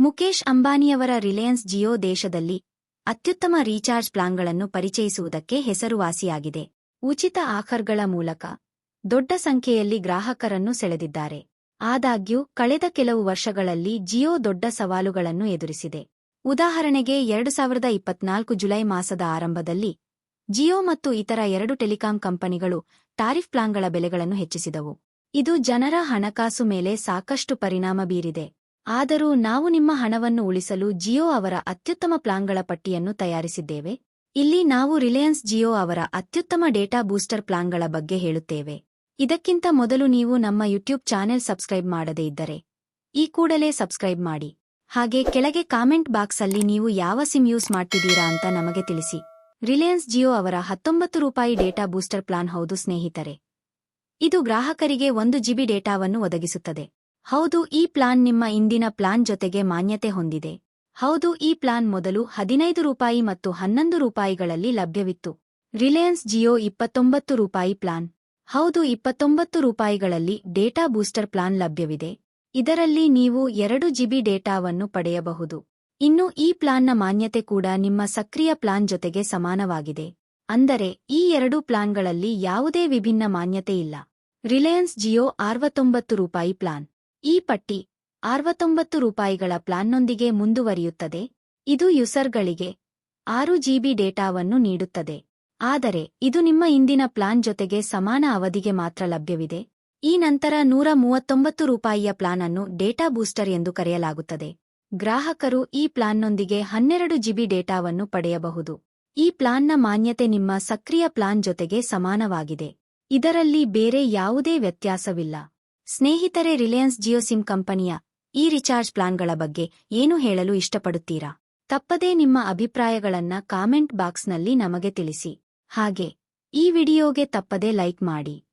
ಮುಕೇಶ್ ಅಂಬಾನಿಯವರ ರಿಲಯನ್ಸ್ ಜಿಯೋ ದೇಶದಲ್ಲಿ ಅತ್ಯುತ್ತಮ ರೀಚಾರ್ಜ್ ಪ್ಲಾನ್ಗಳನ್ನು ಪರಿಚಯಿಸುವುದಕ್ಕೆ ಹೆಸರುವಾಸಿಯಾಗಿದೆ. ಉಚಿತ ಆಫರ್ಗಳ ಮೂಲಕ ದೊಡ್ಡ ಸಂಖ್ಯೆಯಲ್ಲಿ ಗ್ರಾಹಕರನ್ನು ಸೆಳೆದಿದ್ದಾರೆ. ಆದಾಗ್ಯೂ, ಕಳೆದ ಕೆಲವು ವರ್ಷಗಳಲ್ಲಿ ಜಿಯೋ ದೊಡ್ಡ ಸವಾಲುಗಳನ್ನು ಎದುರಿಸಿದೆ. ಉದಾಹರಣೆಗೆ, ಎರಡು ಸಾವಿರದ ಇಪ್ಪತ್ನಾಲ್ಕು ಜುಲೈ ಮಾಸದ ಆರಂಭದಲ್ಲಿ ಜಿಯೋ ಮತ್ತು ಇತರ ಎರಡು ಟೆಲಿಕಾಂ ಕಂಪನಿಗಳು ಟಾರಿಫ್ ಪ್ಲಾನ್ಗಳ ಬೆಲೆಗಳನ್ನು ಹೆಚ್ಚಿಸಿದವು. ಇದು ಜನರ ಹಣಕಾಸು ಮೇಲೆ ಸಾಕಷ್ಟು ಪರಿಣಾಮ ಬೀರಿದೆ. ಆದರೂ ನಾವು ನಿಮ್ಮ ಹಣವನ್ನು ಉಳಿಸಲು ಜಿಯೋ ಅವರ ಅತ್ಯುತ್ತಮ ಪ್ಲಾನ್ಗಳ ಪಟ್ಟಿಯನ್ನು ತಯಾರಿಸಿದ್ದೇವೆ. ಇಲ್ಲಿ ನಾವು ರಿಲಯನ್ಸ್ ಜಿಯೋ ಅವರ ಅತ್ಯುತ್ತಮ ಡೇಟಾ ಬೂಸ್ಟರ್ ಪ್ಲಾನ್ಗಳ ಬಗ್ಗೆ ಹೇಳುತ್ತೇವೆ. ಇದಕ್ಕಿಂತ ಮೊದಲು ನೀವು ನಮ್ಮ ಯೂಟ್ಯೂಬ್ ಚಾನೆಲ್ ಸಬ್ಸ್ಕ್ರೈಬ್ ಮಾಡದೇ ಇದ್ದರೆ, ಈ ಕೂಡಲೇ ಸಬ್ಸ್ಕ್ರೈಬ್ ಮಾಡಿ. ಹಾಗೆ ಕೆಳಗೆ ಕಾಮೆಂಟ್ ಬಾಕ್ಸ್ ಅಲ್ಲಿ ನೀವು ಯಾವ ಸಿಮ್ ಯೂಸ್ ಮಾಡ್ತಿದ್ದೀರಾ ಅಂತ ನಮಗೆ ತಿಳಿಸಿ. ರಿಲಯನ್ಸ್ ಜಿಯೋ ಅವರ ಹತ್ತೊಂಬತ್ತು ರೂಪಾಯಿ ಡೇಟಾ ಬೂಸ್ಟರ್ ಪ್ಲಾನ್ ಹೌದು ಸ್ನೇಹಿತರೆ. ಇದು ಗ್ರಾಹಕರಿಗೆ ಒಂದು ಜಿಬಿ ಡೇಟಾವನ್ನು ಒದಗಿಸುತ್ತದೆ. ಹೌದು, ಈ ಪ್ಲಾನ್ ನಿಮ್ಮ ಇಂದಿನ ಪ್ಲಾನ್ ಜೊತೆಗೆ ಮಾನ್ಯತೆ ಹೊಂದಿದೆ. ಹೌದು, ಈ ಪ್ಲಾನ್ ಮೊದಲು ಹದಿನೈದು ರೂಪಾಯಿ ಮತ್ತು ಹನ್ನೊಂದು ರೂಪಾಯಿಗಳಲ್ಲಿ ಲಭ್ಯವಿತ್ತು. ರಿಲಯನ್ಸ್ ಜಿಯೋ ಇಪ್ಪತ್ತೊಂಬತ್ತು ರೂಪಾಯಿ ಪ್ಲಾನ್. ಹೌದು, ಇಪ್ಪತ್ತೊಂಬತ್ತು ರೂಪಾಯಿಗಳಲ್ಲಿ ಡೇಟಾ ಬೂಸ್ಟರ್ ಪ್ಲಾನ್ ಲಭ್ಯವಿದೆ. ಇದರಲ್ಲಿ ನೀವು ಎರಡು ಜಿಬಿ ಡೇಟಾವನ್ನು ಪಡೆಯಬಹುದು. ಇನ್ನು ಈ ಪ್ಲಾನ್ನ ಮಾನ್ಯತೆ ಕೂಡ ನಿಮ್ಮ ಸಕ್ರಿಯ ಪ್ಲಾನ್ ಜೊತೆಗೆ ಸಮಾನವಾಗಿದೆ. ಅಂದರೆ, ಈ ಎರಡು ಪ್ಲಾನ್ಗಳಲ್ಲಿ ಯಾವುದೇ ವಿಭಿನ್ನ ಮಾನ್ಯತೆ ಇಲ್ಲ. ರಿಲಯನ್ಸ್ ಜಿಯೋ ಅರವತ್ತೊಂಬತ್ತು ರೂಪಾಯಿ ಪ್ಲಾನ್. ಈ ಪಟ್ಟಿ ಅರವತ್ತೊಂಬತ್ತು ರೂಪಾಯಿಗಳ ಪ್ಲಾನ್ನೊಂದಿಗೆ ಮುಂದುವರಿಯುತ್ತದೆ. ಇದು ಯುಸರ್ಗಳಿಗೆ ಆರು ಜಿಬಿ ಡೇಟಾವನ್ನು ನೀಡುತ್ತದೆ. ಆದರೆ ಇದು ನಿಮ್ಮ ಇಂದಿನ ಪ್ಲಾನ್ ಜೊತೆಗೆ ಸಮಾನ ಅವಧಿಗೆ ಮಾತ್ರ ಲಭ್ಯವಿದೆ. ಈ ನಂತರ ನೂರ ಮೂವತ್ತೊಂಬತ್ತು ರೂಪಾಯಿಯ ಪ್ಲಾನ್ ಅನ್ನು ಡೇಟಾ ಬೂಸ್ಟರ್ ಎಂದು ಕರೆಯಲಾಗುತ್ತದೆ. ಗ್ರಾಹಕರು ಈ ಪ್ಲಾನ್ನೊಂದಿಗೆ ಹನ್ನೆರಡು ಜಿಬಿ ಡೇಟಾವನ್ನು ಪಡೆಯಬಹುದು. ಈ ಪ್ಲಾನ್ನ ಮಾನ್ಯತೆ ನಿಮ್ಮ ಸಕ್ರಿಯ ಪ್ಲಾನ್ ಜೊತೆಗೆ ಸಮಾನವಾಗಿದೆ. ಇದರಲ್ಲಿ ಬೇರೆ ಯಾವುದೇ ವ್ಯತ್ಯಾಸವಿಲ್ಲ. ಸ್ನೇಹಿತರೆ, ರಿಲಯನ್ಸ್ ಜಿಯೋ ಸಿಮ್ ಕಂಪನಿಯ ಈ ರಿಚಾರ್ಜ್ ಪ್ಲಾನ್ಗಳ ಬಗ್ಗೆ ಏನು ಹೇಳಲು ಇಷ್ಟಪಡುತ್ತೀರಾ? ತಪ್ಪದೇ ನಿಮ್ಮ ಅಭಿಪ್ರಾಯಗಳನ್ನ ಕಾಮೆಂಟ್ ಬಾಕ್ಸ್ನಲ್ಲಿ ನಮಗೆ ತಿಳಿಸಿ. ಹಾಗೆ, ಈ ವಿಡಿಯೋಗೆ ತಪ್ಪದೇ ಲೈಕ್ ಮಾಡಿ.